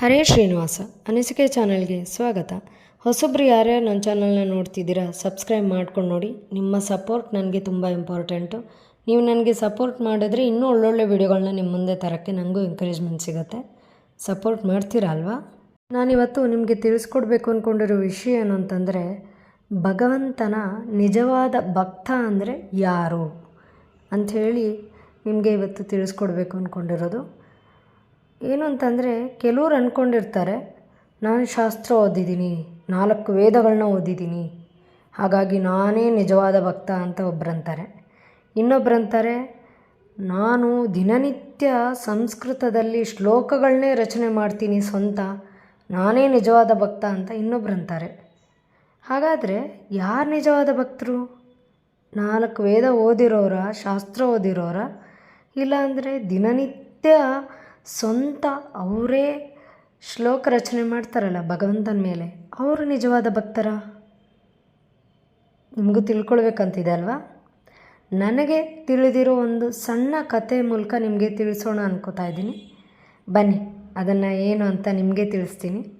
ಹರೇ ಶ್ರೀನಿವಾಸ, ಅನಿಸಿಕೆ ಚಾನಲ್ಗೆ ಸ್ವಾಗತ. ಹೊಸಬ್ರು ಯಾರ್ಯಾರು ನನ್ನ ಚಾನಲ್ನ ನೋಡ್ತಿದ್ದೀರಾ, ಸಬ್ಸ್ಕ್ರೈಬ್ ಮಾಡ್ಕೊಂಡು ನೋಡಿ. ನಿಮ್ಮ ಸಪೋರ್ಟ್ ನನಗೆ ತುಂಬ ಇಂಪಾರ್ಟೆಂಟು. ನೀವು ನನಗೆ ಸಪೋರ್ಟ್ ಮಾಡಿದ್ರೆ ಇನ್ನೂ ಒಳ್ಳೊಳ್ಳೆ ವಿಡಿಯೋಗಳನ್ನ ನಿಮ್ಮ ಮುಂದೆ ತರೋಕ್ಕೆ ನನಗೂ ಎಂಕರೇಜ್ಮೆಂಟ್ ಸಿಗುತ್ತೆ. ಸಪೋರ್ಟ್ ಮಾಡ್ತೀರಾ ಅಲ್ವಾ? ನಾನಿವತ್ತು ನಿಮಗೆ ತಿಳಿಸ್ಕೊಡ್ಬೇಕು ಅಂದ್ಕೊಂಡಿರೋ ವಿಷಯ ಏನು ಅಂತಂದರೆ ಭಗವಂತನ ನಿಜವಾದ ಭಕ್ತ ಅಂದರೆ ಯಾರು? ಅಂಥೇಳಿ ನಿಮಗೆ ಇವತ್ತು ತಿಳಿಸ್ಕೊಡ್ಬೇಕು ಅಂದ್ಕೊಂಡಿರೋದು ಏನು ಅಂತಂದರೆ ಕೆಲವ್ರು ಅಂದ್ಕೊಂಡಿರ್ತಾರೆ ನಾನು ಶಾಸ್ತ್ರ ಓದಿದ್ದೀನಿ, ನಾಲ್ಕು ವೇದಗಳನ್ನ ಓದಿದ್ದೀನಿ, ಹಾಗಾಗಿ ನಾನೇ ನಿಜವಾದ ಭಕ್ತ ಅಂತ ಒಬ್ಬರಂತಾರೆ ಇನ್ನೊಬ್ಬರಂತಾರೆ ನಾನು ದಿನನಿತ್ಯ ಸಂಸ್ಕೃತದಲ್ಲಿ ಶ್ಲೋಕಗಳನ್ನೇ ರಚನೆ ಮಾಡ್ತೀನಿ ಸ್ವಂತ, ನಾನೇ ನಿಜವಾದ ಭಕ್ತ ಅಂತ ಇನ್ನೊಬ್ಬರಂತಾರೆ ಹಾಗಾದರೆ ಯಾರು ನಿಜವಾದ ಭಕ್ತರು? ನಾಲ್ಕು ವೇದ ಓದಿರೋರ, ಶಾಸ್ತ್ರ ಓದಿರೋರ? ಇಲ್ಲಾಂದರೆ ದಿನನಿತ್ಯ ಸ್ವಂತ ಅವರೇ ಶ್ಲೋಕ ರಚನೆ ಮಾಡ್ತಾರಲ್ಲ ಭಗವಂತನ ಮೇಲೆ. ಅವರು ನಿಜವಾದ ಭಕ್ತರ? ನಿಮಗೂ ತಿಳ್ಕೊಳ್ಬೇಕಂತಿದೆ ಅಲ್ವಾ? ನನಗೆ ತಿಳಿದಿರೋ ಒಂದು ಸಣ್ಣ ಕತೆ ಮೂಲಕ ನಿಮಗೆ ತಿಳಿಸೋಣ ಅನ್ಕೋತಾ ಇದ್ದೀನಿ. ಬನ್ನಿ, ಅದನ್ನು ಏನು ಅಂತ ನಿಮಗೆ ತಿಳಿಸ್ತೀನಿ.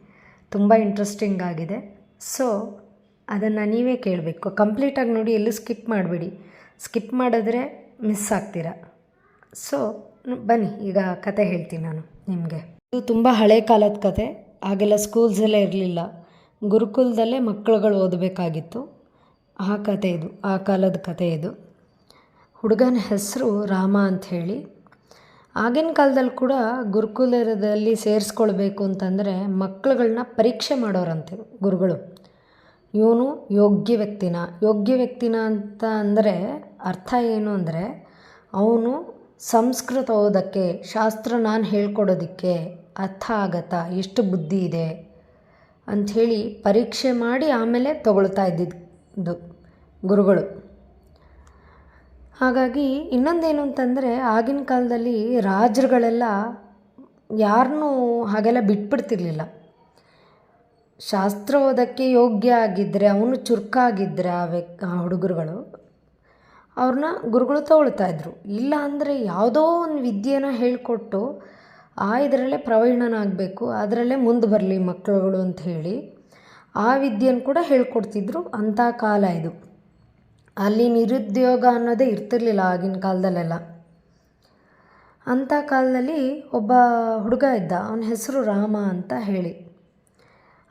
ತುಂಬ ಇಂಟ್ರೆಸ್ಟಿಂಗ್ ಆಗಿದೆ. ಸೊ ಅದನ್ನು ನೀವೇ ಕೇಳಬೇಕು. ಕಂಪ್ಲೀಟಾಗಿ ನೋಡಿ ಎಲ್ಲೂ ಸ್ಕಿಪ್ ಮಾಡಬೇಡಿ. ಸ್ಕಿಪ್ ಮಾಡಿದ್ರೆ ಮಿಸ್ ಆಗ್ತೀರಾ? ಸೊ ಬನ್ನಿ, ಈಗ ಕತೆ ಹೇಳ್ತೀನಿ ನಾನು ನಿಮಗೆ. ಇದು ತುಂಬ ಹಳೆ ಕಾಲದ ಕತೆ ಆಗೆಲ್ಲ ಸ್ಕೂಲ್ಸ್ ಎಲ್ಲ ಇರಲಿಲ್ಲ. ಗುರುಕುಲದಲ್ಲೇ ಮಕ್ಕಳುಗಳು ಓದಬೇಕಾಗಿತ್ತು. ಆ ಕತೆ ಇದು, ಆ ಕಾಲದ ಕತೆ ಇದು. ಹುಡುಗನ ಹೆಸರು ರಾಮ ಅಂತ ಹೇಳಿ. ಆಗಿನ ಕಾಲದಲ್ಲಿ ಕೂಡ ಗುರುಕುಲದಲ್ಲಿ ಸೇರಿಸ್ಕೊಳ್ಬೇಕು ಅಂತಂದರೆ ಮಕ್ಕಳುಗಳನ್ನ ಪರೀಕ್ಷೆ ಮಾಡೋರಂತೆ ಗುರುಗಳು. ಇವನು ಯೋಗ್ಯ ವ್ಯಕ್ತಿನ. ಯೋಗ್ಯ ವ್ಯಕ್ತಿನ ಅಂತ ಅಂದರೆ ಅರ್ಥ ಏನು ಅಂದರೆ ಅವನು ಸಂಸ್ಕೃತ ಓದೋಕ್ಕೆ ಶಾಸ್ತ್ರ ನಾನು ಹೇಳ್ಕೊಡೋದಕ್ಕೆ ಅರ್ಥ ಆಗತ್ತಾ? ಎಷ್ಟು ಬುದ್ಧಿ ಇದೆ? ಅಂಥೇಳಿ ಪರೀಕ್ಷೆ ಮಾಡಿ ಆಮೇಲೆ ತಗೊಳ್ತಾ ಇದ್ದಿದ್ದು ಗುರುಗಳು. ಹಾಗಾಗಿ ಇನ್ನೊಂದೇನು ಅಂತಂದರೆ ಆಗಿನ ಕಾಲದಲ್ಲಿ ರಾಜರುಗಳೆಲ್ಲ ಯಾರನ್ನೂ ಹಾಗೆಲ್ಲ ಬಿಟ್ಬಿಡ್ತಿರ್ಲಿಲ್ಲ. ಶಾಸ್ತ್ರ ಓದೋಕ್ಕೆ ಯೋಗ್ಯ ಆಗಿದ್ದರೆ ಅವನು ಚುರುಕಾಗಿದ್ದರೆ ಆ ವ್ಯಕ್ ಆ ಹುಡುಗರುಗಳು. ಅವ್ರನ್ನ ಗುರುಗಳು ತಗೊಳ್ತಾ ಇದ್ರು. ಇಲ್ಲ ಅಂದರೆ ಯಾವುದೋ ಒಂದು ವಿದ್ಯೆನ ಹೇಳಿಕೊಟ್ಟು, ಆ ಇದರಲ್ಲೇ ಪ್ರವೀಣನಾಗಬೇಕು, ಅದರಲ್ಲೇ ಮುಂದೆ ಬರಲಿ ಮಕ್ಕಳುಗಳು ಅಂತ ಹೇಳಿ ಆ ವಿದ್ಯೆನ ಕೂಡ ಹೇಳ್ಕೊಡ್ತಿದ್ರು ಅಂಥ ಕಾಲ ಇದು. ಅಲ್ಲಿ ನಿರುದ್ಯೋಗ ಅನ್ನೋದೇ ಇರ್ತಿರ್ಲಿಲ್ಲ ಆಗಿನ ಕಾಲದಲ್ಲೆಲ್ಲ. ಅಂಥ ಕಾಲದಲ್ಲಿ ಒಬ್ಬ ಹುಡುಗ ಇದ್ದ, ಅವನ ಹೆಸರು ರಾಮ ಅಂತ ಹೇಳಿ.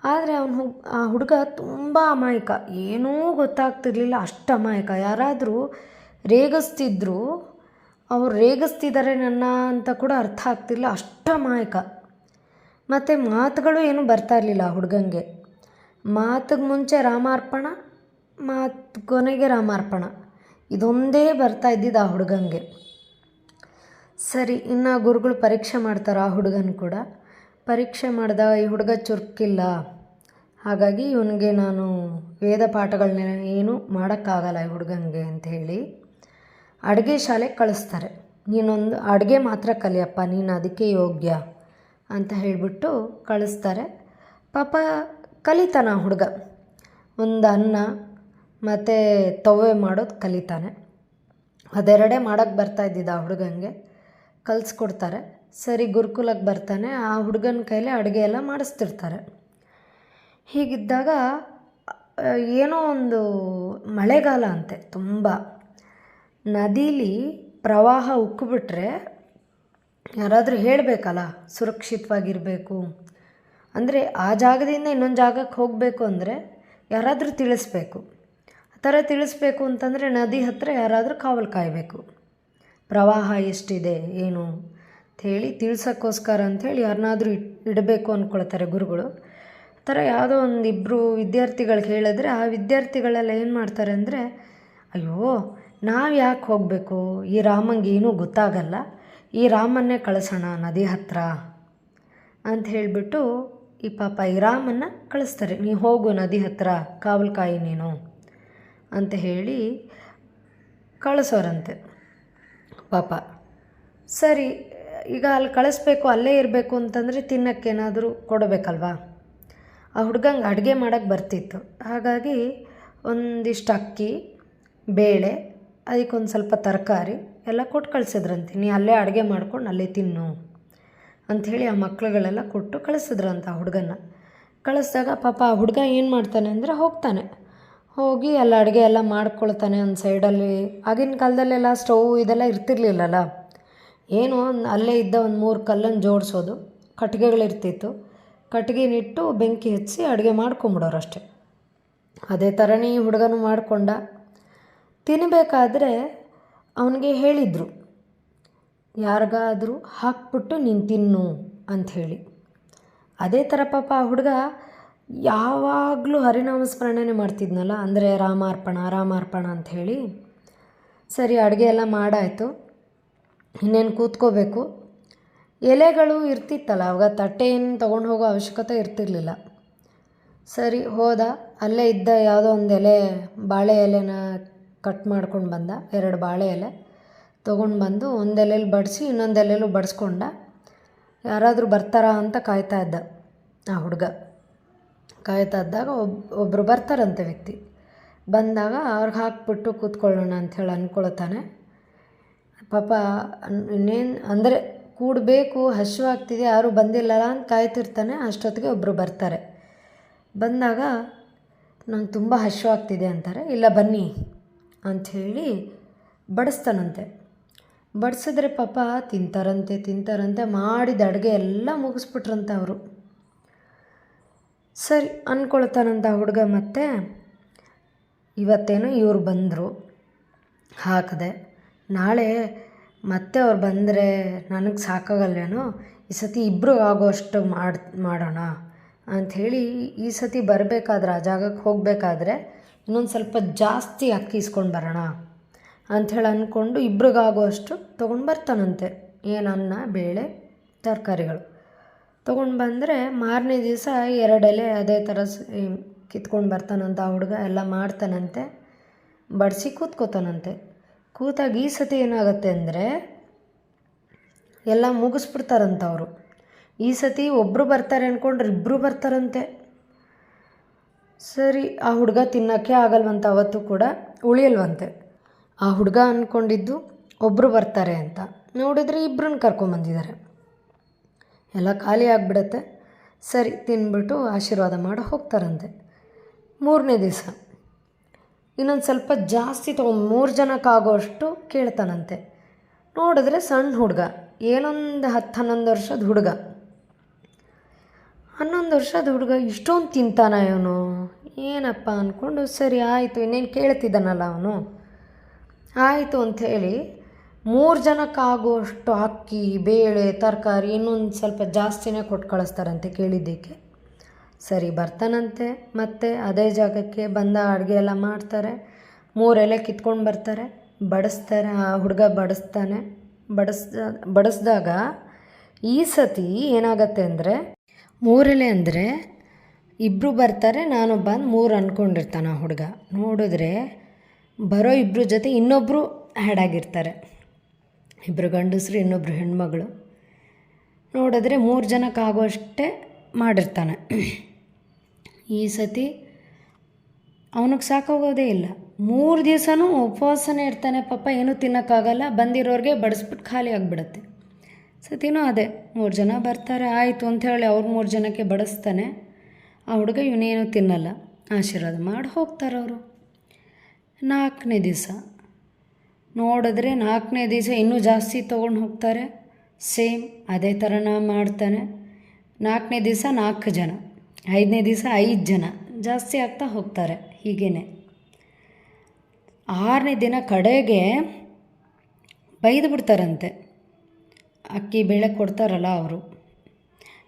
ಆದರೆ ಅವನು ಆ ಹುಡುಗ ತುಂಬ ಅಮಾಯಕ. ಏನೂ ಗೊತ್ತಾಗ್ತಿರ್ಲಿಲ್ಲ ಅಷ್ಟು ಅಮಾಯಕ. ಯಾರಾದರೂ ರೇಗಿಸ್ತಿದ್ರು, ಅವ್ರು ರೇಗಿಸ್ತಿದ್ದಾರೆ ನನ್ನ ಅಂತ ಕೂಡ ಅರ್ಥ ಆಗ್ತಿಲ್ಲ ಅಷ್ಟು ಅಮಾಯಕ. ಮತ್ತು ಮಾತುಗಳು ಏನೂ ಬರ್ತಾ ಇರಲಿಲ್ಲ ಆ ಹುಡುಗಂಗೆ. ಮಾತಿಗೆ ಮುಂಚೆ ರಾಮಾರ್ಪಣ ಮಾತು ಕೊನೆಗೆ ರಾಮಾರ್ಪಣ. ಇದೊಂದೇ ಬರ್ತಾ ಇದ್ದಿದ್ದು ಆ ಹುಡುಗಂಗೆ. ಸರಿ, ಇನ್ನು ಗುರುಗಳು ಪರೀಕ್ಷೆ ಮಾಡ್ತಾರೆ ಆ ಹುಡುಗನ ಕೂಡ. ಪರೀಕ್ಷೆ ಮಾಡಿದ ಈ ಹುಡುಗ ಚುರುಕಿಲ್ಲ. ಹಾಗಾಗಿ ಇವನಿಗೆ ನಾನು ವೇದ ಪಾಠಗಳನ್ನ ಏನು ಮಾಡೋಕ್ಕಾಗಲ್ಲ ಈ ಹುಡುಗನಿಗೆ ಅಂಥೇಳಿ ಅಡುಗೆ ಶಾಲೆಗೆ ಕಳಿಸ್ತಾರೆ. ನೀನೊಂದು ಅಡುಗೆ ಮಾತ್ರ ಕಲಿಯಪ್ಪ, ನೀನು ಅದಕ್ಕೆ ಯೋಗ್ಯ ಅಂತ ಹೇಳಿಬಿಟ್ಟು ಕಳಿಸ್ತಾರೆ. ಪಾಪ ಕಲಿತಾನ ಹುಡುಗ. ಒಂದು ಅನ್ನ ಮತ್ತು ತವ್ವೆ ಮಾಡೋದು ಕಲಿತಾನೆ. ಅದೆರಡೇ ಮಾಡೋಕ್ಕೆ ಬರ್ತಾ ಇದ್ದಿದ್ದ ಆ ಹುಡುಗನಿಗೆ ಕಲಿಸ್ಕೊಡ್ತಾರೆ. ಸರಿ ಗುರುಕುಲಕ್ಕೆ ಬರ್ತಾನೆ, ಆ ಹುಡುಗನ ಕೈಲೇ ಅಡುಗೆ ಎಲ್ಲ ಮಾಡಿಸ್ತಿರ್ತಾರೆ. ಹೀಗಿದ್ದಾಗ ಏನೋ ಒಂದು ಮಳೆಗಾಲ ಅಂತೆ ತುಂಬ. ನದೀಲಿ ಪ್ರವಾಹ ಉಕ್ಕಿಬಿಟ್ರೆ ಯಾರಾದರೂ ಹೇಳಬೇಕಲ್ಲ, ಸುರಕ್ಷಿತವಾಗಿರಬೇಕು. ಅಂದರೆ ಆ ಜಾಗದಿಂದ ಇನ್ನೊಂದು ಜಾಗಕ್ಕೆ ಹೋಗಬೇಕು ಅಂದರೆ ಯಾರಾದರೂ ತಿಳಿಸ್ಬೇಕು. ಆ ಥರ ತಿಳಿಸ್ಬೇಕು ಅಂತಂದರೆ ನದಿ ಹತ್ತಿರ ಯಾರಾದರೂ ಕಾವಲು ಕಾಯಬೇಕು. ಪ್ರವಾಹ ಎಷ್ಟಿದೆ, ಏನು? ಅಂಥೇಳಿ ತಿಳ್ಸೋಕ್ಕೋಸ್ಕರ ಅಂಥೇಳಿ ಯಾರನ್ನಾದರೂ ಇಟ್ ಇಡಬೇಕು ಅಂದ್ಕೊಳ್ತಾರೆ ಗುರುಗಳು. ಆ ಥರ ಯಾವುದೋ ಒಂದು ಇಬ್ಬರು ವಿದ್ಯಾರ್ಥಿಗಳಿಗೆ ಹೇಳಿದ್ರೆ ಆ ವಿದ್ಯಾರ್ಥಿಗಳೆಲ್ಲ ಏನು ಮಾಡ್ತಾರೆ ಅಂದರೆ, ಅಯ್ಯೋ, ನಾವು ಯಾಕೆ ಹೋಗಬೇಕು? ಈ ರಾಮಂಗೆ ಏನೂ ಗೊತ್ತಾಗಲ್ಲ. ಈ ರಾಮನ್ನೇ ಕಳಿಸೋಣ ನದಿ ಹತ್ತಿರ ಅಂತ ಹೇಳಿಬಿಟ್ಟು, ಈ ಪಾಪ ಈ ರಾಮನ್ನ ಕಳಿಸ್ತಾರೆ. ನೀ ಹೋಗು ನದಿ ಹತ್ತಿರ ಕಾವಲ್ಕಾಯಿ ನೀನು. ಅಂತ ಹೇಳಿ ಕಳಿಸೋರಂತೆ. ಪಾಪ. ಸರಿ ಈಗ ಅಲ್ಲಿ ಕಳಿಸ್ಬೇಕು, ಅಲ್ಲೇ ಇರಬೇಕು ಅಂತಂದರೆ ತಿನ್ನೋಕ್ಕೇನಾದರೂ ಕೊಡಬೇಕಲ್ವಾ? ಆ ಹುಡ್ಗಂಗೆ ಅಡುಗೆ ಮಾಡೋಕ್ಕೆ ಬರ್ತಿತ್ತು. ಹಾಗಾಗಿ ಒಂದಿಷ್ಟು ಅಕ್ಕಿ, ಬೇಳೆ, ಅದಕ್ಕೊಂದು ಸ್ವಲ್ಪ ತರಕಾರಿ ಎಲ್ಲ ಕೊಟ್ಟು ಕಳಿಸಿದ್ರಂತೆ. ನೀ ಅಲ್ಲೇ ಅಡುಗೆ ಮಾಡ್ಕೊಂಡು ಅಲ್ಲೇ ತಿನ್ನು ಅಂಥೇಳಿ ಆ ಮಕ್ಳುಗಳೆಲ್ಲ ಕೊಟ್ಟು ಕಳಿಸಿದ್ರಂತ ಆ ಹುಡುಗನ ಕಳಿಸಿದಾಗ ಪಾಪ ಆ ಹುಡುಗ ಏನು ಮಾಡ್ತಾನೆ ಅಂದರೆ ಹೋಗ್ತಾನೆ. ಹೋಗಿ ಅಲ್ಲಿ ಅಡುಗೆ ಎಲ್ಲ ಮಾಡ್ಕೊಳ್ತಾನೆ ಒಂದು ಸೈಡಲ್ಲಿ ಆಗಿನ ಕಾಲದಲ್ಲೆಲ್ಲ ಸ್ಟವ್ ಇದೆಲ್ಲ ಇರ್ತಿರ್ಲಿಲ್ಲಲ್ಲ. ಏನು, ಅಲ್ಲೇ ಇದ್ದ ಒಂದು ಮೂರು ಕಲ್ಲನ್ನು ಜೋಡಿಸೋದು ಕಟ್ಟಿಗೆಗಳಿರ್ತಿತ್ತು ಕಟ್ಟಿಗೆನಿಟ್ಟು ಬೆಂಕಿ ಹಚ್ಚಿ ಅಡುಗೆ ಮಾಡ್ಕೊಂಬಿಡೋರು ಅಷ್ಟೇ. ಅದೇ ಥರನೇ ಹುಡುಗನು ಮಾಡಿಕೊಂಡ. ತಿನ್ನಬೇಕಾದ್ರೆ ಅವನಿಗೆ ಹೇಳಿದರು, ಯಾರಿಗಾದರೂ ಹಾಕ್ಬಿಟ್ಟು ನೀನು ತಿನ್ನು ಅಂಥೇಳಿ ಅದೇ ಥರ ಪಾಪ ಆ ಹುಡುಗ ಯಾವಾಗಲೂ ಹರಿನಾಮ ಸ್ಮರಣೆ ಮಾಡ್ತಿದ್ನಲ್ಲ, ಅಂದರೆ ರಾಮಾರ್ಪಣ ರಾಮಾರ್ಪಣ ಅಂಥೇಳಿ ಸರಿ, ಅಡುಗೆ ಎಲ್ಲ ಮಾಡಾಯಿತು. ಇನ್ನೇನು ಕೂತ್ಕೋಬೇಕು? ಎಲೆಗಳು ಇರ್ತಿತ್ತಲ್ಲ, ಅವಾಗ ತಟ್ಟೆ ಏನು ತೊಗೊಂಡು ಹೋಗೋ ಅವಶ್ಯಕತೆ ಇರ್ತಿರ್ಲಿಲ್ಲ. ಸರಿ, ಹೋದ. ಅಲ್ಲೇ ಇದ್ದ ಯಾವುದೋ ಒಂದು ಎಲೆ, ಬಾಳೆ ಎಲೆನ ಕಟ್ ಮಾಡ್ಕೊಂಡು ಬಂದ. ಎರಡು ಬಾಳೆ ಎಲೆ ತೊಗೊಂಡು ಬಂದು ಒಂದು ಬಡಿಸಿ, ಇನ್ನೊಂದು ಎಲೆಲೂ ಬಡಿಸ್ಕೊಂಡ. ಯಾರಾದರೂ ಬರ್ತಾರಾ ಅಂತ ಕಾಯ್ತಾ ಇದ್ದ ಆ ಹುಡುಗ. ಕಾಯ್ತಾ ಇದ್ದಾಗ ಒಬ್ ಒಬ್ಬರು ಬರ್ತಾರಂತೆ ವ್ಯಕ್ತಿ. ಬಂದಾಗ ಅವ್ರಿಗೆ ಹಾಕ್ಬಿಟ್ಟು ಕೂತ್ಕೊಳ್ಳೋಣ ಅಂಥೇಳಿ ಅಂದ್ಕೊಳ್ತಾನೆ ಪಾಪ, ಇನ್ನೇನು, ಅಂದರೆ ಕೂಡಬೇಕು ಹಸಿವಾಗ್ತಿದೆ ಯಾರೂ ಬಂದಿಲ್ಲಲ್ಲ ಅಂತ ಕಾಯ್ತಿರ್ತಾನೆ, ಅಷ್ಟೊತ್ತಿಗೆ ಒಬ್ಬರು ಬರ್ತಾರೆ. ಬಂದಾಗ, ನಂಗೆ ತುಂಬ ಹಸಿವಾಗ್ತಿದೆ ಅಂತಾರೆ, ಇಲ್ಲ ಬನ್ನಿ ಅಂಥೇಳಿ ಬಡಿಸ್ತಾನಂತೆ. ಬಡಿಸಿದ್ರೆ ಪಾಪ ತಿಂತಾರಂತೆ ತಿಂತಾರಂತೆ, ಮಾಡಿದ ಅಡುಗೆ ಎಲ್ಲ ಮುಗಿಸ್ಬಿಟ್ರಂತೆ ಅವರು. ಸರಿ ಅಂದ್ಕೊಳ್ತಾನಂತ ಹುಡುಗ ಮತ್ತೆ, ಇವತ್ತೇನೋ ಇವರು ಬಂದರು, ಹಾಕಿದೆ. ನಾಳೆ ಮತ್ತೆ ಅವ್ರು ಬಂದರೆ ನನಗೆ ಸಾಕಾಗಲ್ವೇನೋ? ಈ ಸತಿ ಇಬ್ಬರು ಆಗೋಷ್ಟು ಮಾಡಿ, ಮಾಡೋಣ ಅಂಥೇಳಿ ಈ ಸತಿ ಬರಬೇಕಾದ್ರೆ ಆ ಜಾಗಕ್ಕೆ ಹೋಗಬೇಕಾದ್ರೆ ಇನ್ನೊಂದು ಸ್ವಲ್ಪ ಜಾಸ್ತಿ ಅಕ್ಕಿ ಇಸ್ಕೊಂಡು ಬರೋಣ ಅಂಥೇಳಿ ಅಂದ್ಕೊಂಡು ಇಬ್ರಿಗಾಗುವಷ್ಟು ತೊಗೊಂಡು ಬರ್ತಾನಂತೆ. ಏನು ಅನ್ನ, ಬೇಳೆ, ತರಕಾರಿಗಳು. ತೊಗೊಂಡು ಬಂದರೆ ಮಾರನೇ ದಿವಸ ಎರಡೆಲೆ ಅದೇ ಥರ ಕಿತ್ಕೊಂಡು ಬರ್ತಾನಂತ ಆ ಹುಡುಗ ಎಲ್ಲ ಮಾಡ್ತಾನಂತೆ. ಬಡಿಸಿ ಕೂತ್ಕೋತಾನಂತೆ. ಕೂತಾಗ ಈ ಸತಿ ಏನಾಗುತ್ತೆ ಅಂದರೆ ಎಲ್ಲ ಮುಗಿಸ್ಬಿಡ್ತಾರಂತ ಅವರು ಈ ಸತಿ ಒಬ್ಬರು ಬರ್ತಾರೆ ಅಂದ್ಕೊಂಡ್ರೆ ಇಬ್ಬರು ಬರ್ತಾರಂತೆ. ಸರಿ, ಆ ಹುಡುಗ ತಿನ್ನೋಕ್ಕೆ ಆಗಲ್ವಂತ ಅವತ್ತು ಕೂಡ ಉಳಿಯಲ್ವಂತೆ. ಆ ಹುಡುಗ ಅಂದ್ಕೊಂಡಿದ್ದು ಒಬ್ಬರು ಬರ್ತಾರೆ ಅಂತ. ನೋಡಿದರೆ ಇಬ್ಬರನ್ನ ಕರ್ಕೊಂಬಂದಿದ್ದಾರೆ ಎಲ್ಲ ಖಾಲಿ ಆಗಿಬಿಡತ್ತೆ. ಸರಿ, ತಿನ್ಬಿಟ್ಟು ಆಶೀರ್ವಾದ ಮಾಡಿ ಹೋಗ್ತಾರಂತೆ. ಮೂರನೇ ದಿವಸ. ಇನ್ನೊಂದು ಸ್ವಲ್ಪ ಜಾಸ್ತಿ ತೊಗೊಂಡು ಮೂರು ಜನಕ್ಕಾಗೋಷ್ಟು ಕೇಳ್ತಾನಂತೆ. ನೋಡಿದ್ರೆ ಸಣ್ಣ ಹುಡುಗ, ಏನೊಂದು ಹತ್ತು ಹನ್ನೊಂದು ವರ್ಷದ ಹುಡುಗ. ಹನ್ನೊಂದು ವರ್ಷದ ಹುಡುಗ ಇಷ್ಟೊಂದು ತಿಂತಾನ ಇವನು? ಏನಪ್ಪ ಅಂದ್ಕೊಂಡು ಸರಿ ಆಯಿತು, ಇನ್ನೇನು ಕೇಳ್ತಿದ್ದಾನಲ್ಲ ಅವನು? ಆಯಿತು ಅಂಥೇಳಿ ಮೂರು ಜನಕ್ಕಾಗುವಷ್ಟು ಅಕ್ಕಿ, ಬೇಳೆ, ತರಕಾರಿ ಇನ್ನೊಂದು ಸ್ವಲ್ಪ ಜಾಸ್ತಿನೇ ಕೊಟ್ಟು ಕಳಿಸ್ತಾರಂತೆ ಕೇಳಿದ್ದಕ್ಕೆ. ಸರಿ ಬರ್ತಾನಂತೆ, ಮತ್ತೆ ಅದೇ ಜಾಗಕ್ಕೆ ಬಂದ ಅಡುಗೆ ಎಲ್ಲ ಮಾಡ್ತಾರೆ. ಮೂರೆಲೆ ಕಿತ್ಕೊಂಡು ಬರ್ತಾರೆ. ಬಡಿಸ್ತಾರೆ, ಆ ಹುಡುಗ ಬಡಿಸ್ತಾನೆ. ಬಡಿಸ್, ಬಡಿಸ್ದಾಗ ಈ ಸತಿ ಏನಾಗತ್ತೆ ಅಂದರೆ ಮೂರೆಲೆ ಅಂದರೆ ಇಬ್ಬರು ಬರ್ತಾರೆ, ನಾನು ಬಂದು ಮೂರು ಅಂದ್ಕೊಂಡಿರ್ತಾನೆ ಆ ಹುಡುಗ. ನೋಡಿದ್ರೆ ಬರೋ ಇಬ್ಬರು ಜೊತೆ ಇನ್ನೊಬ್ಬರು ಆ್ಯಡ್ ಆಗಿರ್ತಾರೆ. ಇಬ್ಬರು ಗಂಡಸರು ಇನ್ನೊಬ್ಬರು ಹೆಣ್ಮಗಳು. ನೋಡಿದ್ರೆ ಮೂರು ಜನಕ್ಕಾಗೋಷ್ಟೇ ಮಾಡಿರ್ತಾನೆ. ಈ ಸತಿ ಅವನಿಗೆ ಸಾಕಾಗೋದೇ ಇಲ್ಲ. ಮೂರು ದಿವಸನೂ ಉಪವಾಸನೇ ಇರ್ತಾನೆ ಪಾಪ, ಏನೂ ತಿನ್ನೋಕ್ಕಾಗಲ್ಲ, ಬಂದಿರೋರಿಗೆ ಬಡಿಸ್ಬಿಟ್ಟು ಖಾಲಿ ಆಗಿಬಿಡುತ್ತೆ. ಸತಿನೂ ಅದೇ, ಮೂರು ಜನ ಬರ್ತಾರೆ, ಆಯಿತು ಅಂಥೇಳಿ ಅವ್ರು ಮೂರು ಜನಕ್ಕೆ ಬಡಿಸ್ತಾನೆ. ಆ ಹುಡುಗ ಇವನೇನು ತಿನ್ನಲ್ಲ, ಆಶೀರ್ವಾದ ಮಾಡಿ ಹೋಗ್ತಾರೆ ಅವರು. ನಾಲ್ಕನೇ ದಿವಸ, ನೋಡಿದ್ರೆ ನಾಲ್ಕನೇ ದಿವಸ ಇನ್ನೂ ಜಾಸ್ತಿ ತೊಗೊಂಡು ಹೋಗ್ತಾರೆ. ಸೇಮ್ ಅದೇ ಥರನ ಮಾಡ್ತಾನೆ. ನಾಲ್ಕನೇ ದಿವಸ ನಾಲ್ಕು ಜನ. ಐದನೇ ದಿವಸ ಐದು ಜನ. ಜಾಸ್ತಿ ಆಗ್ತಾ ಹೋಗ್ತಾರೆ. ಹೀಗೇ ಆರನೇ ದಿನ ಕಡೆಗೆ ಬೈದು ಬಿಡ್ತಾರಂತೆ. ಅಕ್ಕಿ ಬೇಳೆ ಕೊಡ್ತಾರಲ್ಲ ಅವರು.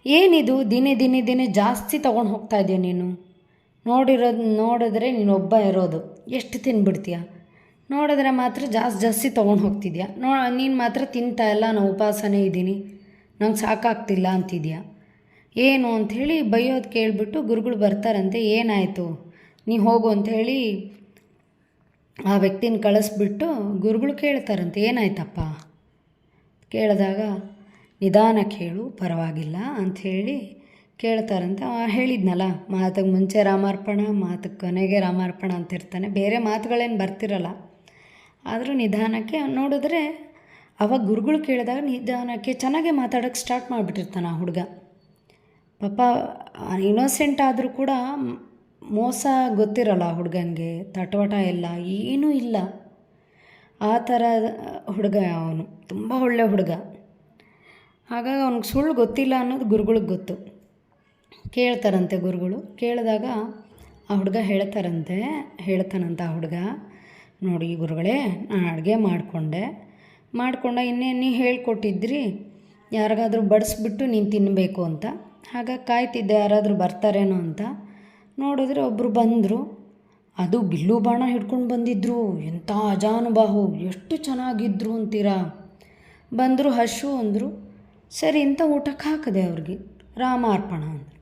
ಏನಿದು? ದಿನೇ ದಿನೇ ದಿನೇ ಜಾಸ್ತಿ ತೊಗೊಂಡು ಹೋಗ್ತಾ ಇದೆಯಾ ನೀನು? ನೋಡಿರೋದು, ನೋಡಿದ್ರೆ ನೀನು ಒಬ್ಬ ಇರೋದು. ಎಷ್ಟು ತಿನ್ಬಿಡ್ತೀಯ? ನೋಡಿದ್ರೆ ಮಾತ್ರ ಜಾಸ್ತಿ ಜಾಸ್ತಿ ತೊಗೊಂಡು ಹೋಗ್ತಿದ್ಯಾ? ನೋ, ನೀನು ಮಾತ್ರ ತಿಂತಾ ಇಲ್ಲ ನಾನು ಉಪವಾಸನೇ ಇದ್ದೀನಿ. ನಂಗೆ ಸಾಕಾಗ್ತಿಲ್ಲ ಅಂತಿದ್ಯಾ? ಏನು ಅಂಥೇಳಿ ಬೈಯೋದು ಕೇಳಿಬಿಟ್ಟು ಗುರುಗಳು ಬರ್ತಾರಂತೆ, ಏನಾಯಿತು? ನೀ ಹೋಗು ಅಂಥೇಳಿ ಆ ವ್ಯಕ್ತಿನ ಕಳಿಸ್ಬಿಟ್ಟು ಗುರುಗಳು ಕೇಳ್ತಾರಂತೆ, ಏನಾಯ್ತಪ್ಪ? ಕೇಳಿದಾಗ, ನಿಧಾನ ಕೇಳು, ಪರವಾಗಿಲ್ಲ ಅಂಥೇಳಿ ಕೇಳ್ತಾರಂತೆ. ಹೇಳಿದ್ನಲ್ಲ, ಮಾತಿಗೆ ಮುಂಚೆ ರಾಮಾರ್ಪಣ, ಮಾತಿಗೆ ಕೊನೆಗೆ ರಾಮಾರ್ಪಣ ಅಂತಿರ್ತಾನೆ, ಬೇರೆ ಮಾತುಗಳೇನು ಬರ್ತಿರಲ್ಲ. ಆದರೂ ನಿಧಾನಕ್ಕೆ ನೋಡಿದ್ರೆ ಅವಾಗ ಗುರುಗಳು ಕೇಳಿದಾಗ ನಿಧಾನಕ್ಕೆ ಚೆನ್ನಾಗೆ ಮಾತಾಡೋಕ್ಕೆ ಸ್ಟಾರ್ಟ್ ಮಾಡಿಬಿಟ್ಟಿರ್ತಾನೆ ಆ ಹುಡುಗ. ಪಾಪ ಇನ್ನೋಸೆಂಟ್ ಆದರೂ ಕೂಡ ಮೋಸ ಗೊತ್ತಿರಲ್ಲ ಹುಡುಗನಿಗೆ, ತಟವಟ ಎಲ್ಲ, ಏನೂ ಇಲ್ಲ. ಆ ಥರ ಹುಡುಗ ಅವನು. ತುಂಬ ಒಳ್ಳೆ ಹುಡುಗ. ಹಾಗಾಗಿ ಅವ್ನಿಗೆ ಸುಳ್ಳು ಗೊತ್ತಿಲ್ಲ ಅನ್ನೋದು ಗುರುಗಳಿಗೆ ಗೊತ್ತು. ಕೇಳ್ತಾರಂತೆ ಗುರುಗಳು. ಕೇಳಿದಾಗ ಆ ಹುಡುಗ ಹೇಳ್ತಾರಂತೆ, ಹೇಳ್ತಾನಂತ ಆ ಹುಡುಗ, ನೋಡಿ ಗುರುಗಳೇ, ನಾನು ಅಡುಗೆ ಮಾಡಿಕೊಂಡೆ. ಮಾಡಿಕೊಂಡ ಇನ್ನೇನು ನೀವು ಹೇಳ್ಕೊಟ್ಟಿದ್ರಿ? ಯಾರಿಗಾದ್ರೂ ಬಡಿಸ್ಬಿಟ್ಟು ನೀನು ತಿನ್ನಬೇಕು ಅಂತ. ಹಾಗಾಗಿ ಕಾಯ್ತಿದ್ದೆ ಯಾರಾದರೂ ಬರ್ತಾರೇನೋ ಅಂತ. ನೋಡಿದ್ರೆ ಒಬ್ಬರು ಬಂದರು. ಅದು ಬಿಲ್ಲು ಬಾಣ ಹಿಡ್ಕೊಂಡು ಬಂದಿದ್ರು. ಎಂಥ ಅಜಾನುಬಾಹು. ಎಷ್ಟು ಚೆನ್ನಾಗಿದ್ರು ಅಂತೀರಾ? ಬಂದರು ಹಶು ಅಂದರು. ಸರಿ, ಇಂಥ ಊಟಕ್ಕೆ ಹಾಕಿದೆ ಅವ್ರಿಗೆ. ರಾಮಾರ್ಪಣ ಅಂದರು.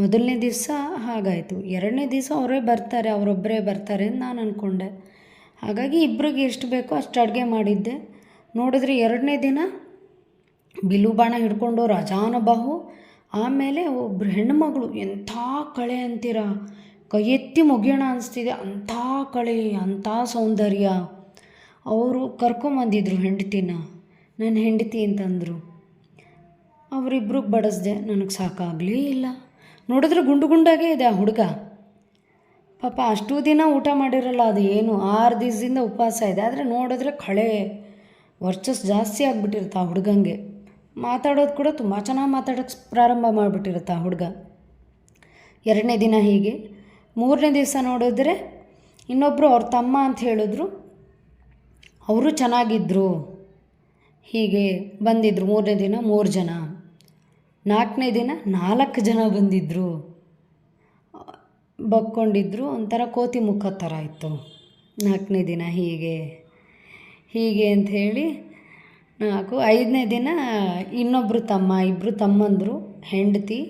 ಮೊದಲನೇ ದಿವಸ ಹಾಗಾಯಿತು. ಎರಡನೇ ದಿವಸ ಅವರೇ ಬರ್ತಾರೆ, ಅವರೊಬ್ಬರೇ ಬರ್ತಾರೆ ಅಂತ ನಾನು ಅಂದ್ಕೊಂಡೆ ಹಾಗಾಗಿ ಇಬ್ಬರಿಗೆ ಎಷ್ಟು ಬೇಕೋ ಅಷ್ಟು ಅಡುಗೆ ಮಾಡಿದ್ದೆ. ನೋಡಿದ್ರೆ ಎರಡನೇ ದಿನ ಬಿಲ್ಲು ಬಾಣ ಹಿಡ್ಕೊಂಡು ರಜಾನಬಾಹು ಆಮೇಲೆ ಒಬ್ಬರು ಹೆಣ್ಣುಮಗಳು ಎಂಥ ಕಳೆ ಅಂತೀರ? ಕೈ ಎತ್ತಿ ಮುಗಿಯೋಣ ಅನಿಸ್ತಿದೆ. ಅಂಥ ಕಳೆ, ಅಂಥ ಸೌಂದರ್ಯ. ಅವರು ಕರ್ಕೊಂಬಂದಿದ್ರು ಹೆಂಡತಿನ. ನನ್ನ ಹೆಂಡತಿ ಅಂತಂದರು. ಅವರಿಬ್ರಿಗೆ ಬಡಿಸ್ದೆ, ನನಗೆ ಸಾಕಾಗಲೇ ಇಲ್ಲ. ನೋಡಿದ್ರೆ ಗುಂಡು ಗುಂಡಾಗೇ ಇದೆ ಆ ಹುಡುಗ. ಪಾಪ, ಅಷ್ಟು ದಿನ ಊಟ ಮಾಡಿರಲ್ಲ, ಅದು ಏನು? ಆರು ದಿವಸದಿಂದ ಉಪವಾಸ ಇದೆ. ಆದರೆ ನೋಡಿದ್ರೆ ಕಳೆ ವರ್ಚಸ್ ಜಾಸ್ತಿ ಆಗಿಬಿಟ್ಟಿರುತ್ತೆ ಆ ಹುಡುಗಂಗೆ. ಮಾತಾಡೋದು ಕೂಡ ತುಂಬ ಚೆನ್ನಾಗಿ ಮಾತಾಡೋಕ್ಕೆ ಪ್ರಾರಂಭ ಮಾಡಿಬಿಟ್ಟಿರುತ್ತೆ ಆ ಹುಡುಗ. ಎರಡನೇ ದಿನ ಹೀಗೆ. ಮೂರನೇ ದಿವಸ ನೋಡಿದ್ರೆ ಇನ್ನೊಬ್ಬರು ಅವ್ರ ತಮ್ಮ ಅಂತ ಹೇಳಿದ್ರು. ಅವರು ಚೆನ್ನಾಗಿದ್ದರು ಹೀಗೆ ಬಂದಿದ್ದರು ಮೂರನೇ ದಿನ ಮೂರು ಜನ. ನಾಲ್ಕನೇ ದಿನ ನಾಲ್ಕು ಜನ ಬಂದಿದ್ದರು ಬಕ್ಕೊಂಡಿದ್ರು ಒಂಥರ ಕೋತಿ ಮುಖ ಥರ ಇತ್ತು. ನಾಲ್ಕನೇ ದಿನ ಹೀಗೆ. ಹೀಗೆ ಅಂತ ಹೇಳಿ ನಾಲ್ಕು. ಐದನೇ ದಿನ ಇನ್ನೊಬ್ಬರು ತಮ್ಮ ಇಬ್ಬರು ತಮ್ಮಂದರು, ಹೆಂಡತಿ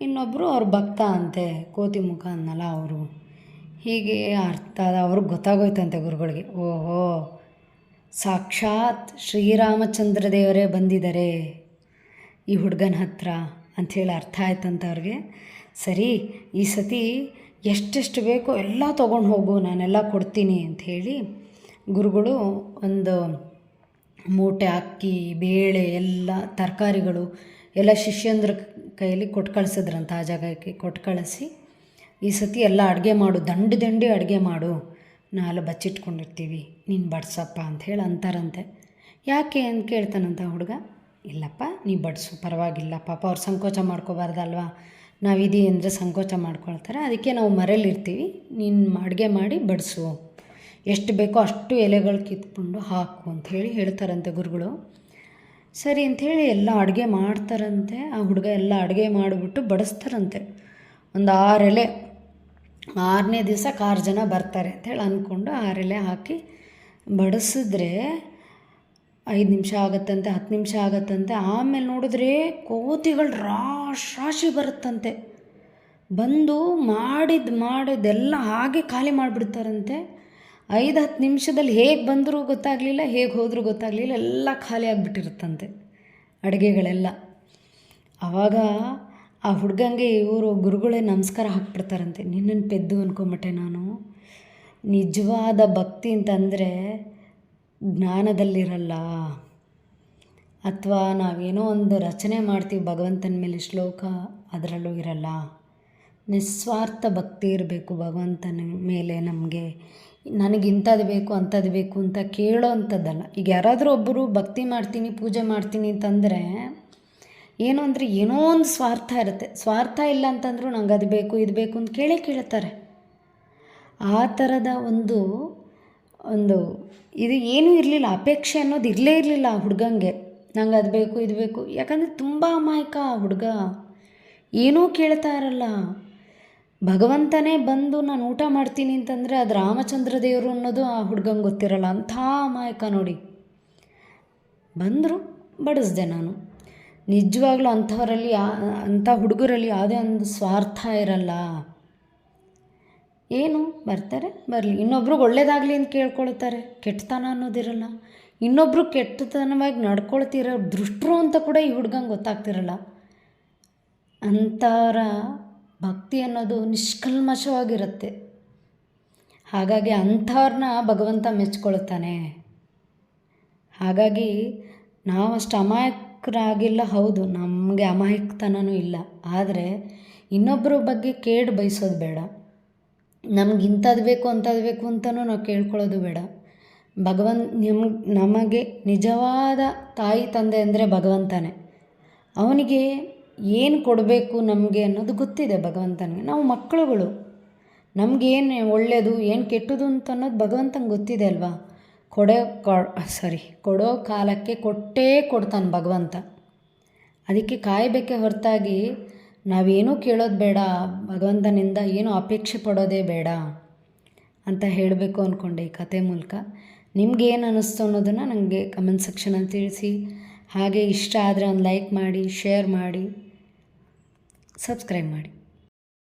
ಇನ್ನೊಬ್ಬರು ಅವ್ರ ಭಕ್ತ ಅಂತೆ, ಕೋತಿ ಮುಖ ಅನ್ನಲ್ಲ ಅವರು. ಹೀಗೆ ಅರ್ಥ ಅವ್ರಿಗೆ ಗೊತ್ತಾಗೋಯ್ತಂತೆ ಗುರುಗಳಿಗೆ. ಓಹೋ, ಸಾಕ್ಷಾತ್ ಶ್ರೀರಾಮಚಂದ್ರ ದೇವರೇ ಬಂದಿದ್ದಾರೆ ಈ ಹುಡುಗನ ಹತ್ರ ಅಂಥೇಳಿ ಅರ್ಥ ಆಯ್ತಂತ ಅವ್ರಿಗೆ. ಸರಿ, ಈ ಸತಿ ಎಷ್ಟೆಷ್ಟು ಬೇಕೋ ಎಲ್ಲ ತೊಗೊಂಡು ಹೋಗು, ನಾನೆಲ್ಲ ಕೊಡ್ತೀನಿ ಅಂಥೇಳಿ ಗುರುಗಳು ಒಂದು ಮೂಟೆ ಅಕ್ಕಿ, ಬೇಳೆ, ಎಲ್ಲ ತರಕಾರಿಗಳು ಎಲ್ಲ ಶಿಷ್ಯಂದ್ರ ಕೈಯಲ್ಲಿ ಕೊಟ್ಟು ಕಳಿಸಿದ್ರಂತ ಆ ಜಾಗಕ್ಕೆ ಕೊಟ್ಟು ಕಳಿಸಿ. ಈ ಸತಿ ಎಲ್ಲ ಅಡುಗೆ ಮಾಡು, ದಂಡು ದಂಡಿ ಅಡುಗೆ ಮಾಡು. ನಾಳೆ ಬಚ್ಚಿಟ್ಕೊಂಡಿರ್ತೀವಿ. ನೀನು ಬಡ್ಸಪ್ಪ ಅಂತ ಹೇಳಿ ಅಂತಾರಂತೆ. ಯಾಕೆ ಅಂತ ಕೇಳ್ತಾನಂತ ಹುಡುಗ, ಇಲ್ಲಪ್ಪ, ನೀ ಬಡಿಸು ಪರವಾಗಿಲ್ಲ ಪಾಪ ಅವ್ರು ಸಂಕೋಚ ಮಾಡ್ಕೋಬಾರ್ದಲ್ವಾ? ಇದೀ ಅಂದರೆ ಸಂಕೋಚ ಮಾಡ್ಕೊಳ್ತಾರೆ. ಅದಕ್ಕೆ ನಾವು ಮರೇಲಿರ್ತೀವಿ ನೀನು ಅಡುಗೆ ಮಾಡಿ ಬಡಿಸು. ಎಷ್ಟು ಬೇಕೋ ಅಷ್ಟು ಎಲೆಗಳು ಕಿತ್ಕೊಂಡು ಹಾಕು ಅಂತ ಹೇಳಿ ಹೇಳ್ತಾರಂತೆ ಗುರುಗಳು. ಸರಿ ಅಂಥೇಳಿ ಎಲ್ಲ ಅಡುಗೆ ಮಾಡ್ತಾರಂತೆ. ಆ ಹುಡುಗ ಎಲ್ಲ ಅಡುಗೆ ಮಾಡಿಬಿಟ್ಟು ಬಡಿಸ್ತಾರಂತೆ. ಒಂದು ಆರು ಎಲೆ, ಆರನೇ ದಿವಸಕ್ಕೆ ಆರು ಜನ ಬರ್ತಾರೆ ಅಂಥೇಳಿ ಅಂದ್ಕೊಂಡು ಆರೆಲೆ ಹಾಕಿ ಬಡಿಸಿದ್ರೆ ಐದು ನಿಮಿಷ ಆಗತ್ತಂತೆ, ಹತ್ತು ನಿಮಿಷ ಆಗತ್ತಂತೆ. ಆಮೇಲೆ ನೋಡಿದ್ರೆ ಕೋತಿಗಳು ರಾಶ್ ರಾಶಿ ಬರುತ್ತಂತೆ. ಬಂದು ಮಾಡಿದ್ದು ಮಾಡಿದ್ದೆಲ್ಲ ಹಾಗೆ ಖಾಲಿ ಮಾಡಿಬಿಡ್ತಾರಂತೆ. ಐದು ಹತ್ತು ನಿಮಿಷದಲ್ಲಿ ಹೇಗೆ ಬಂದರೂ ಗೊತ್ತಾಗಲಿಲ್ಲ, ಹೇಗೆ ಹೋದರೂ ಗೊತ್ತಾಗಲಿಲ್ಲ, ಎಲ್ಲ ಖಾಲಿ ಆಗಿಬಿಟ್ಟಿರುತ್ತಂತೆ ಅಡುಗೆಗಳೆಲ್ಲ. ಆವಾಗ ಆ ಹುಡುಗಂಗೆ ಇವರು ಗುರುಗಳೇ ನಮಸ್ಕಾರ ಹಾಕ್ಬಿಡ್ತಾರಂತೆ. ನಿನ್ನನ್ನು ಪೆದ್ದು ಅನ್ಕೊಂಬಟ್ಟೆ ನಾನು. ನಿಜವಾದ ಭಕ್ತಿ ಅಂತಂದರೆ ಜ್ಞಾನದಲ್ಲಿರಲ್ಲ. ಅಥವಾ ನಾವೇನೋ ಒಂದು ರಚನೆ ಮಾಡ್ತೀವಿ ಭಗವಂತನ ಮೇಲೆ ಶ್ಲೋಕ, ಅದರಲ್ಲೂ ಇರಲ್ಲ. ನಿಸ್ವಾರ್ಥ ಭಕ್ತಿ ಇರಬೇಕು ಭಗವಂತನ ಮೇಲೆ ನಮಗೆ. ನನಗೆ ಇಂಥದ್ದು ಬೇಕು ಅಂಥದ್ದು ಬೇಕು ಅಂತ ಕೇಳೋ ಅಂಥದ್ದಲ್ಲ. ಈಗ ಯಾರಾದರೂ ಒಬ್ಬರು ಭಕ್ತಿ ಮಾಡ್ತೀನಿ, ಪೂಜೆ ಮಾಡ್ತೀನಿ ಅಂತಂದರೆ ಏನು ಅಂದರೆ ಏನೋ ಒಂದು ಸ್ವಾರ್ಥ ಇರುತ್ತೆ. ಸ್ವಾರ್ಥ ಇಲ್ಲ ಅಂತಂದರೂ ನಂಗೆ ಅದು ಬೇಕು, ಇದು ಬೇಕು ಅಂತ ಕೇಳೇ ಕೇಳ್ತಾರೆ. ಆ ಥರದ ಒಂದು ಒಂದು ಇದು ಏನೂ ಇರಲಿಲ್ಲ, ಅಪೇಕ್ಷೆ ಅನ್ನೋದು ಇರಲೇ ಇರಲಿಲ್ಲ ಆ ಹುಡುಗಂಗೆ. ನಂಗೆ ಅದು ಬೇಕು, ಇದು ಬೇಕು. ಯಾಕಂದರೆ ತುಂಬ ಅಮಾಯಕ ಆ ಹುಡುಗ. ಏನೂ ಕೇಳ್ತಾ ಇರಲ್ಲ. ಭಗವಂತನೇ ಬಂದು ನಾನು ಊಟ ಮಾಡ್ತೀನಿ ಅಂತಂದರೆ ಅದು ರಾಮಚಂದ್ರ ದೇವರು ಅನ್ನೋದು ಆ ಹುಡುಗಂಗೆ ಗೊತ್ತಿರಲ್ಲ, ಅಂಥ ಅಮಾಯಕ ನೋಡಿ. ಬಂದರು, ಬಡಿಸ್ದೆ ನಾನು. ನಿಜವಾಗ್ಲೂ ಅಂಥವರಲ್ಲಿ ಅಂಥ ಹುಡುಗರಲ್ಲಿ ಯಾವುದೇ ಒಂದು ಸ್ವಾರ್ಥ ಇರಲ್ಲ. ಏನು? ಬರ್ತಾರೆ, ಬರಲಿ. ಇನ್ನೊಬ್ರಿಗೆ ಒಳ್ಳೇದಾಗಲಿ ಅಂತ ಕೇಳ್ಕೊಳ್ತಾರೆ. ಕೆಟ್ಟತನ ಅನ್ನೋದಿರಲ್ಲ. ಇನ್ನೊಬ್ಬರು ಕೆಟ್ಟತನವಾಗಿ ನಡ್ಕೊಳ್ತಿರೋ ದೃಷ್ಟರು ಅಂತ ಕೂಡ ಈ ಹುಡುಗಂಗೆ ಗೊತ್ತಾಗ್ತಿರಲ್ಲ. ಅಂಥವರ ಭಕ್ತಿ ಅನ್ನೋದು ನಿಷ್ಕಲ್ಮಶವಾಗಿರುತ್ತೆ. ಹಾಗಾಗಿ ಅಂಥವ್ರನ್ನ ಭಗವಂತ ಮೆಚ್ಕೊಳ್ತಾನೆ. ಹಾಗಾಗಿ ನಾವಷ್ಟು ಅಮಾಯಕರಾಗಿಲ್ಲ ಹೌದು, ನಮಗೆ ಅಮಾಯಕತನೂ ಇಲ್ಲ. ಆದರೆ ಇನ್ನೊಬ್ಬರ ಬಗ್ಗೆ ಕೇಡು ಬಯಸೋದು ಬೇಡ. ನಮ್ಗೆ ಇಂಥದ್ದು ಬೇಕು ಅಂಥದ್ದು ಬೇಕು ಅಂತಲೂ ನಾವು ಕೇಳ್ಕೊಳ್ಳೋದು ಬೇಡ. ಭಗವನ್, ನಿಮ್, ನಮಗೆ ನಿಜವಾದ ತಾಯಿ ತಂದೆ ಅಂದರೆ ಭಗವಂತನೇ. ಅವನಿಗೆ ಏನು ಕೊಡಬೇಕು ನಮಗೆ ಅನ್ನೋದು ಗೊತ್ತಿದೆ ಭಗವಂತನಿಗೆ. ನಾವು ಮಕ್ಕಳುಗಳು. ನಮಗೇನು ಒಳ್ಳೆಯದು ಏನು ಕೆಟ್ಟದು ಅಂತ ಅನ್ನೋದು ಭಗವಂತನಿಗೆ ಗೊತ್ತಿದೆ ಅಲ್ವಾ? ಕೊಡೋ ಸಾರಿ ಕೊಡೋ ಕಾಲಕ್ಕೆ ಕೊಟ್ಟೇ ಕೊಡ್ತಾನೆ ಭಗವಂತ. ಅದಕ್ಕೆ ಕಾಯಬೇಕೆ ಹೊರತಾಗಿ ನಾವೇನೂ ಕೇಳೋದು ಬೇಡ, ಭಗವಂತನಿಂದ ಏನೂ ಅಪೇಕ್ಷೆ ಪಡೋದೇ ಬೇಡ ಅಂತ ಹೇಳಬೇಕು ಅಂದ್ಕೊಂಡೆ ಈ ಕತೆ ಮೂಲಕ. ನಿಮ್ಗೇನು ಅನ್ನಿಸ್ತು ಅನ್ನೋದನ್ನು ನನಗೆ ಕಮೆಂಟ್ ಸೆಕ್ಷನಲ್ಲಿ ತಿಳಿಸಿ. ಹಾಗೆ ಇಷ್ಟ ಆದರೆ ಒಂದು ಲೈಕ್ ಮಾಡಿ ಶೇರ್ ಮಾಡಿ ಸಬ್ಸ್ಕ್ರೈಬ್ ಮಾಡಿ.